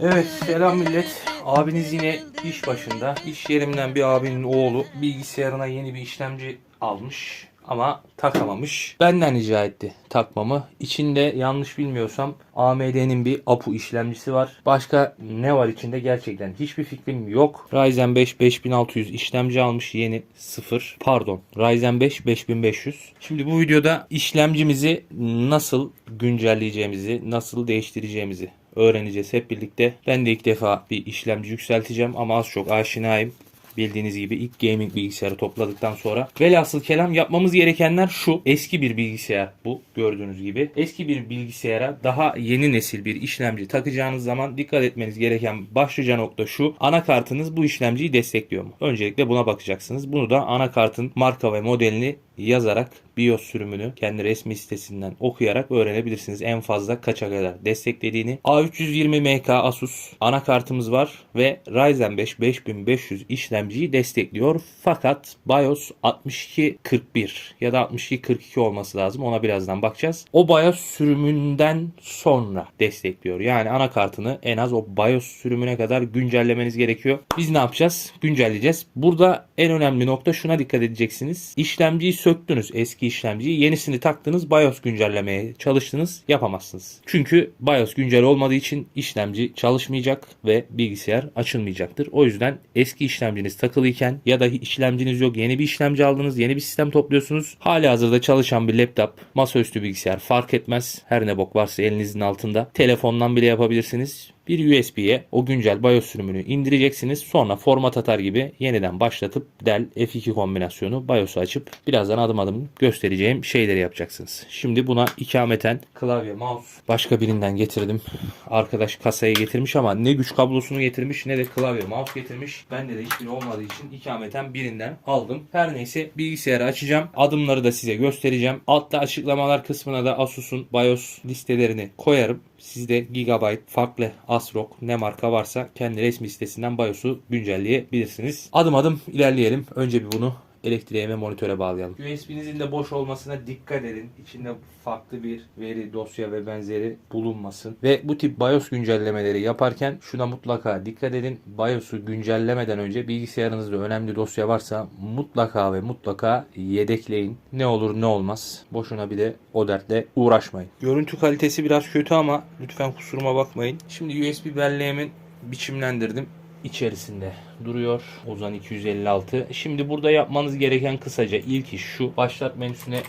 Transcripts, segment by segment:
Evet selam millet. Abiniz yine iş başında. İş yerimden bir abinin oğlu bilgisayarına yeni bir işlemci almış ama takamamış. Benden rica etti takmamı. İçinde yanlış bilmiyorsam AMD'nin bir APU işlemcisi var. Başka ne var içinde gerçekten hiçbir fikrim yok. Ryzen 5 5600 işlemci almış yeni sıfır. Pardon Ryzen 5 5500. Şimdi bu videoda işlemcimizi nasıl güncelleyeceğimizi, nasıl değiştireceğimizi öğreneceğiz hep birlikte. Ben de ilk defa bir işlemci yükselteceğim ama az çok aşinayım. Bildiğiniz gibi ilk gaming bilgisayarı topladıktan sonra. Velhasıl kelam yapmamız gerekenler şu. Eski bir bilgisayar bu gördüğünüz gibi. Eski bir bilgisayara daha yeni nesil bir işlemci takacağınız zaman dikkat etmeniz gereken başlıca nokta şu. Anakartınız bu işlemciyi destekliyor mu? Öncelikle buna bakacaksınız. Bunu da anakartın marka ve modelini yazarak BIOS sürümünü kendi resmi sitesinden okuyarak öğrenebilirsiniz. En fazla kaça kadar desteklediğini. A320MK Asus anakartımız var ve Ryzen 5 5500 işlemciyi destekliyor. Fakat BIOS 6241 ya da 6242 olması lazım. Ona birazdan bakacağız. O BIOS sürümünden sonra destekliyor. Yani anakartını en az o BIOS sürümüne kadar güncellemeniz gerekiyor. Biz ne yapacağız? Güncelleyeceğiz. Burada en önemli nokta şuna dikkat edeceksiniz. İşlemciyi söktünüz eski işlemciyi. Yenisini taktınız BIOS güncellemeye çalıştınız yapamazsınız. Çünkü BIOS güncel olmadığı için işlemci çalışmayacak ve bilgisayar açılmayacaktır. O yüzden eski işlemciniz takılıyken ya da işlemciniz yok yeni bir işlemci aldınız yeni bir sistem topluyorsunuz. Hali hazırda çalışan bir laptop masaüstü bilgisayar fark etmez. Her ne bok varsa elinizin altında. Telefondan bile yapabilirsiniz bir USB'ye o güncel BIOS sürümünü indireceksiniz. Sonra format atar gibi yeniden başlatıp Dell F2 kombinasyonu BIOS'u açıp birazdan adım adım göstereceğim şeyleri yapacaksınız. Şimdi buna ikameten klavye, mouse başka birinden getirdim. Arkadaş kasaya getirmiş ama ne güç kablosunu getirmiş ne de klavye, mouse getirmiş. Bende de hiçbiri olmadığı için ikameten birinden aldım. Her neyse bilgisayarı açacağım. Adımları da size göstereceğim. Altta açıklamalar kısmına da Asus'un BIOS listelerini koyarım. Siz de Gigabyte, farklı ASRock ne marka varsa kendi resmi sitesinden BIOS'u güncelleyebilirsiniz. Adım adım ilerleyelim. Önce bir bunu elektriğe ve monitöre bağlayalım. USB'nizin de boş olmasına dikkat edin. İçinde farklı bir veri, dosya ve benzeri bulunmasın. Ve bu tip BIOS güncellemeleri yaparken şuna mutlaka dikkat edin. BIOS'u güncellemeden önce bilgisayarınızda önemli dosya varsa mutlaka ve mutlaka yedekleyin. Ne olur ne olmaz. Boşuna bir de o dertle uğraşmayın. Görüntü kalitesi biraz kötü ama lütfen kusuruma bakmayın. Şimdi USB belleğimin biçimlendirdim içerisinde duruyor. Ozan 256. Şimdi burada yapmanız gereken kısaca ilk iş şu. Başlat menüsüne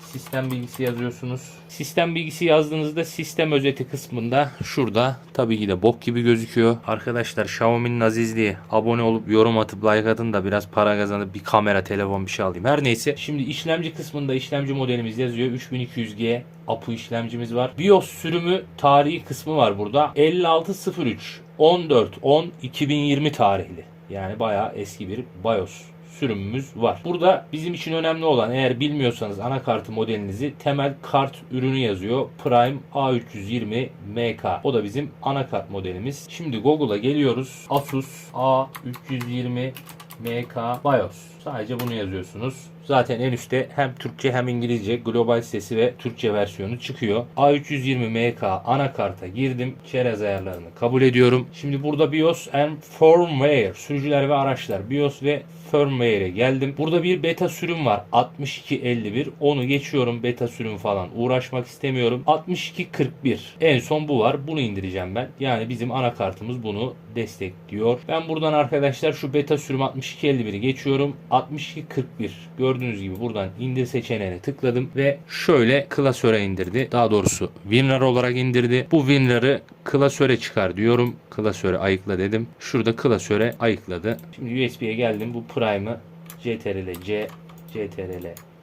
sistem bilgisi yazıyorsunuz. Sistem bilgisi yazdığınızda sistem özeti kısmında şurada tabii ki de bok gibi gözüküyor. Arkadaşlar Xiaomi'nin azizliği abone olup yorum atıp like atın da biraz para kazanıp bir kamera telefon bir şey alayım. Her neyse şimdi işlemci kısmında işlemci modelimiz yazıyor. 3200G APU işlemcimiz var. BIOS sürümü tarihi kısmı var burada. 5603 14 10 2020 tarihli. Yani bayağı eski bir BIOS sürümümüz var. Burada bizim için önemli olan eğer bilmiyorsanız anakartı modelinizi temel kart ürünü yazıyor. Prime A320 MK. O da bizim anakart modelimiz. Şimdi Google'a geliyoruz. Asus A320 MK BIOS. Sadece bunu yazıyorsunuz. Zaten en üstte hem Türkçe hem İngilizce global sitesi ve Türkçe versiyonu çıkıyor. A320 MK anakarta girdim. Çerez ayarlarını kabul ediyorum. Şimdi burada BIOS and Firmware sürücüler ve araçlar. BIOS ve firmware'e geldim. Burada bir beta sürüm var. 6251. Onu geçiyorum. Beta sürüm falan uğraşmak istemiyorum. 6241. En son bu var. Bunu indireceğim ben. Yani bizim anakartımız bunu destekliyor. Ben buradan arkadaşlar şu beta sürüm 6251'i geçiyorum. 6241. Gördüğünüz gibi buradan indir seçeneğine tıkladım ve şöyle klasöre indirdi. Daha doğrusu WinRAR olarak indirdi. Bu WinRAR'ı klasöre çıkar diyorum. Klasöre ayıkla dedim. Şurada klasöre ayıkladı. Şimdi USB'ye geldim. Bu Prime'ı CTRL C, CTRL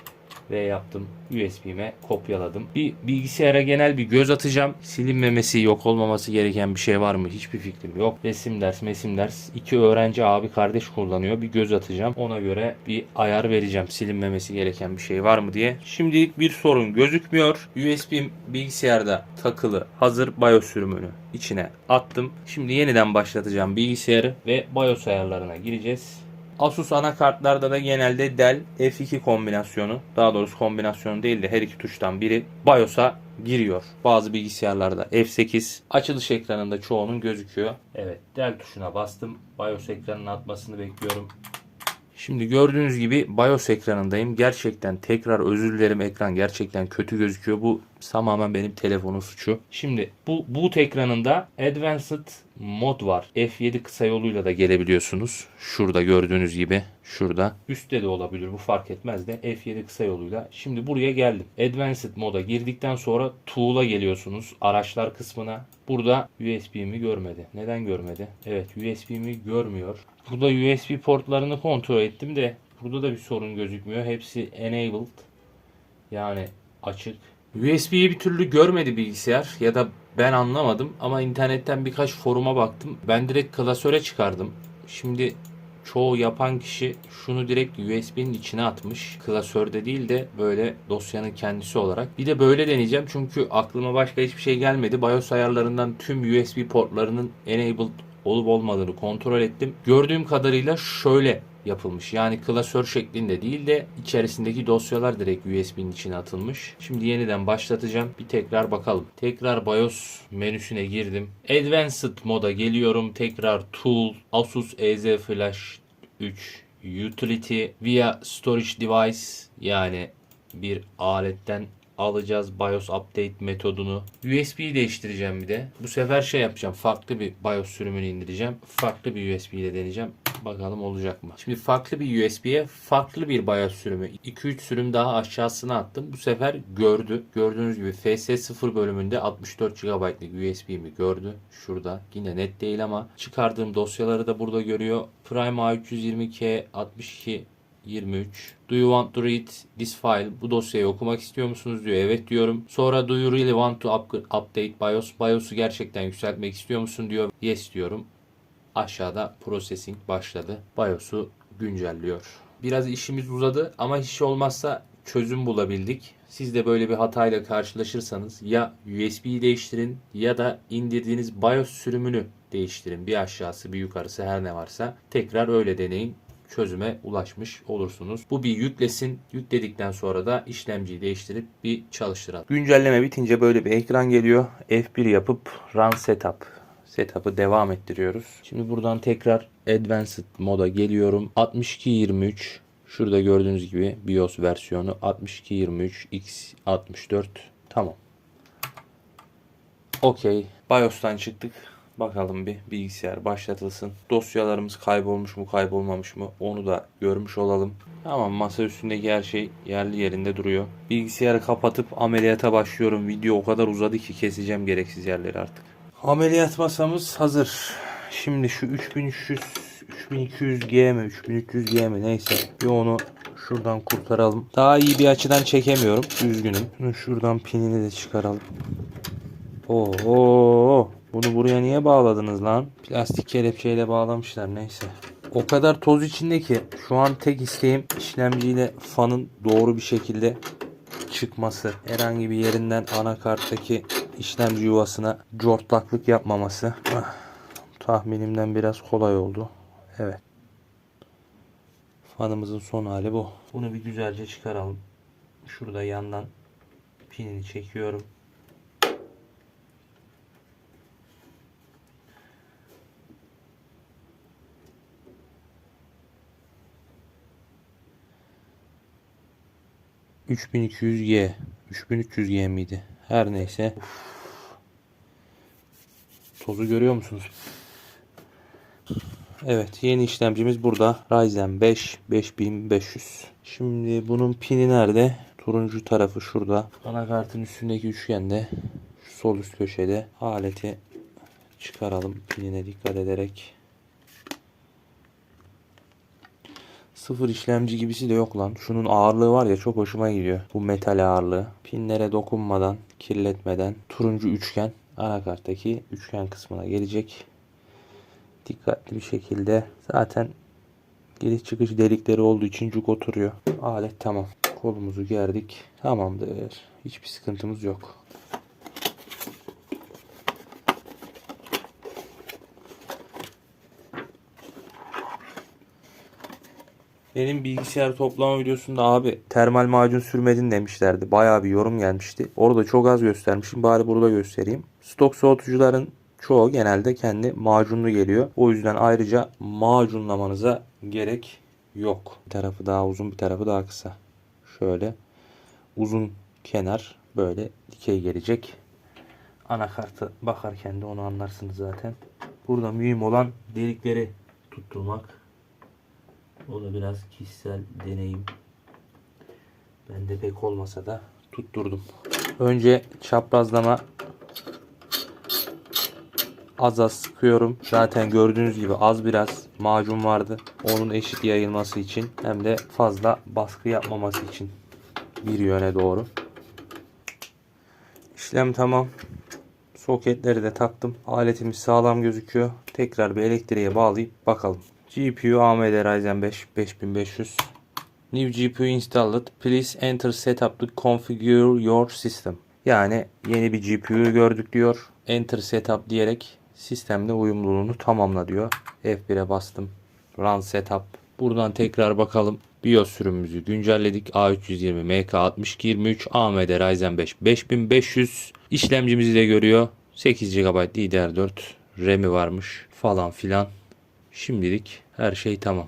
V yaptım. USB'me kopyaladım. Bir bilgisayara genel bir göz atacağım. Silinmemesi, yok olmaması gereken bir şey var mı? Hiçbir fikrim yok. Resim ders, mesim ders. İki öğrenci abi kardeş kullanıyor. Bir göz atacağım. Ona göre bir ayar vereceğim. Silinmemesi gereken bir şey var mı diye. Şimdilik bir sorun gözükmüyor. USB bilgisayarda takılı. Hazır BIOS sürümünü içine attım. Şimdi yeniden başlatacağım bilgisayarı ve BIOS ayarlarına gireceğiz. Asus anakartlarda da genelde Dell F2 kombinasyonu, daha doğrusu kombinasyonu değil de her iki tuştan biri BIOS'a giriyor. Bazı bilgisayarlarda F8 açılış ekranında çoğunun gözüküyor. Evet del tuşuna bastım. BIOS ekranının atmasını bekliyorum. Şimdi gördüğünüz gibi BIOS ekranındayım. Gerçekten tekrar özür dilerim ekran gerçekten kötü gözüküyor. Bu tamamen benim telefonun suçu. Şimdi bu boot ekranında Advanced mod var. F7 kısa yoluyla da gelebiliyorsunuz. Şurada gördüğünüz gibi. Şurada. Üstte de olabilir bu fark etmez de F7 kısa yoluyla. Şimdi buraya geldim. Advanced moda girdikten sonra Tool'a geliyorsunuz. Araçlar kısmına. Burada USB'mi görmedi. Neden görmedi? Evet USB'mi görmüyor. Burada USB portlarını kontrol ettim de burada da bir sorun gözükmüyor. Hepsi enabled. Yani açık. USB'yi bir türlü görmedi bilgisayar ya da ben anlamadım ama internetten birkaç foruma baktım. Ben direkt klasöre çıkardım. Şimdi çoğu yapan kişi şunu direkt USB'nin içine atmış. Klasörde değil de böyle dosyanın kendisi olarak. Bir de böyle deneyeceğim çünkü aklıma başka hiçbir şey gelmedi. BIOS ayarlarından tüm USB portlarının enabled olup olmadığını kontrol ettim. Gördüğüm kadarıyla şöyle yapılmış. Yani klasör şeklinde değil de içerisindeki dosyalar direkt USB'nin içine atılmış. Şimdi yeniden başlatacağım. Bir tekrar bakalım. Tekrar BIOS menüsüne girdim. Advanced moda geliyorum. Tekrar Tool, Asus EZ Flash 3 Utility via Storage Device yani bir aletten alacağız BIOS update metodunu. USB'yi değiştireceğim bir de. Bu sefer şey yapacağım. Farklı bir BIOS sürümünü indireceğim. Farklı bir USB ile deneyeceğim. Bakalım olacak mı? Şimdi farklı bir USB'ye farklı bir BIOS sürümü. 2-3 sürüm daha aşağısına attım. Bu sefer gördü. Gördüğünüz gibi FS0 bölümünde 64 GB'lık USB'mi gördü. Şurada. Yine net değil ama çıkardığım dosyaları da burada görüyor. Prime A320K 62 23. Do you want to read this file? Bu dosyayı okumak istiyor musunuz diyor. Evet diyorum. Sonra do you really want to up- update BIOS? BIOS'u gerçekten yükseltmek istiyor musun diyor. Yes diyorum. Aşağıda processing başladı. BIOS'u güncelliyor. Biraz işimiz uzadı ama hiç olmazsa çözüm bulabildik. Siz de böyle bir hatayla karşılaşırsanız ya USB'yi değiştirin ya da indirdiğiniz BIOS sürümünü değiştirin. Bir aşağısı bir yukarısı her ne varsa tekrar öyle deneyin çözüme ulaşmış olursunuz. Bu bir yüklesin. Yükledikten sonra da işlemciyi değiştirip bir çalıştıralım. Güncelleme bitince böyle bir ekran geliyor. F1 yapıp Run Setup. Setup'ı devam ettiriyoruz. Şimdi buradan tekrar Advanced moda geliyorum. 6223 Şurada gördüğünüz gibi BIOS versiyonu 6223 X64 tamam. Okey. BIOS'tan çıktık. Bakalım bir bilgisayar başlatılsın. Dosyalarımız kaybolmuş mu kaybolmamış mı onu da görmüş olalım. Tamam masa üstündeki her şey yerli yerinde duruyor. Bilgisayarı kapatıp ameliyata başlıyorum. Video o kadar uzadı ki keseceğim gereksiz yerleri artık. Ameliyat masamız hazır. Şimdi şu 3300 3200G mi 3300G mi neyse bir onu şuradan kurtaralım. Daha iyi bir açıdan çekemiyorum. Üzgünüm. Şunu şuradan pinini de çıkaralım. Oo, bunu buraya niye bağladınız lan? Plastik kelepçeyle bağlamışlar neyse. O kadar toz içinde ki şu an tek isteğim işlemciyle fanın doğru bir şekilde çıkması. Herhangi bir yerinden anakarttaki işlemci yuvasına cortlaklık yapmaması. Ah, tahminimden biraz kolay oldu. Evet. Fanımızın son hali bu. Bunu bir güzelce çıkaralım. Şurada yandan pinini çekiyorum. ...3200G... ...3300G miydi? Her neyse... Tozu görüyor musunuz? Evet yeni işlemcimiz burada. Ryzen 5 5500. Şimdi bunun pini nerede? Turuncu tarafı şurada. Anakartın üstündeki üçgende. Şu sol üst köşede. Aleti çıkaralım pinine dikkat ederek. Sıfır işlemci gibisi de yok lan. Şunun ağırlığı var ya çok hoşuma gidiyor. Bu metal ağırlığı. Pinlere dokunmadan, kirletmeden turuncu üçgen anakarttaki üçgen kısmına gelecek dikkatli bir şekilde zaten giriş çıkış delikleri olduğu için cuk oturuyor. Alet tamam. Kolumuzu gerdik. Tamamdır. Hiçbir sıkıntımız yok. Benim bilgisayar toplama videosunda abi termal macun sürmedin demişlerdi. Bayağı bir yorum gelmişti. Orada çok az göstermişim. Bari burada göstereyim. Stok soğutucuların çoğu genelde kendi macunlu geliyor. O yüzden ayrıca macunlamanıza gerek yok. Bir tarafı daha uzun bir tarafı daha kısa. Şöyle uzun kenar böyle dikey gelecek. Anakartı bakarken de onu anlarsınız zaten. Burada mühim olan delikleri tutturmak. O da biraz kişisel deneyim. Bende pek olmasa da tutturdum. Önce çaprazlama az az sıkıyorum. Zaten gördüğünüz gibi az biraz macun vardı. Onun eşit yayılması için hem de fazla baskı yapmaması için bir yöne doğru. İşlem tamam. Soketleri de taktım. Aletimiz sağlam gözüküyor. Tekrar bir elektriğe bağlayıp bakalım. GPU AMD Ryzen 5 5500. New GPU installed. Please enter setup to configure your system. Yani yeni bir GPU gördük diyor. Enter setup diyerek sistemde uyumluluğunu tamamla diyor. F1'e bastım. Run setup. Buradan tekrar bakalım. BIOS sürümümüzü güncelledik. A320 MK6223 AMD Ryzen 5 5500 işlemcimizi de görüyor. 8 GB DDR4 RAM'i varmış falan filan. Şimdilik her şey tamam.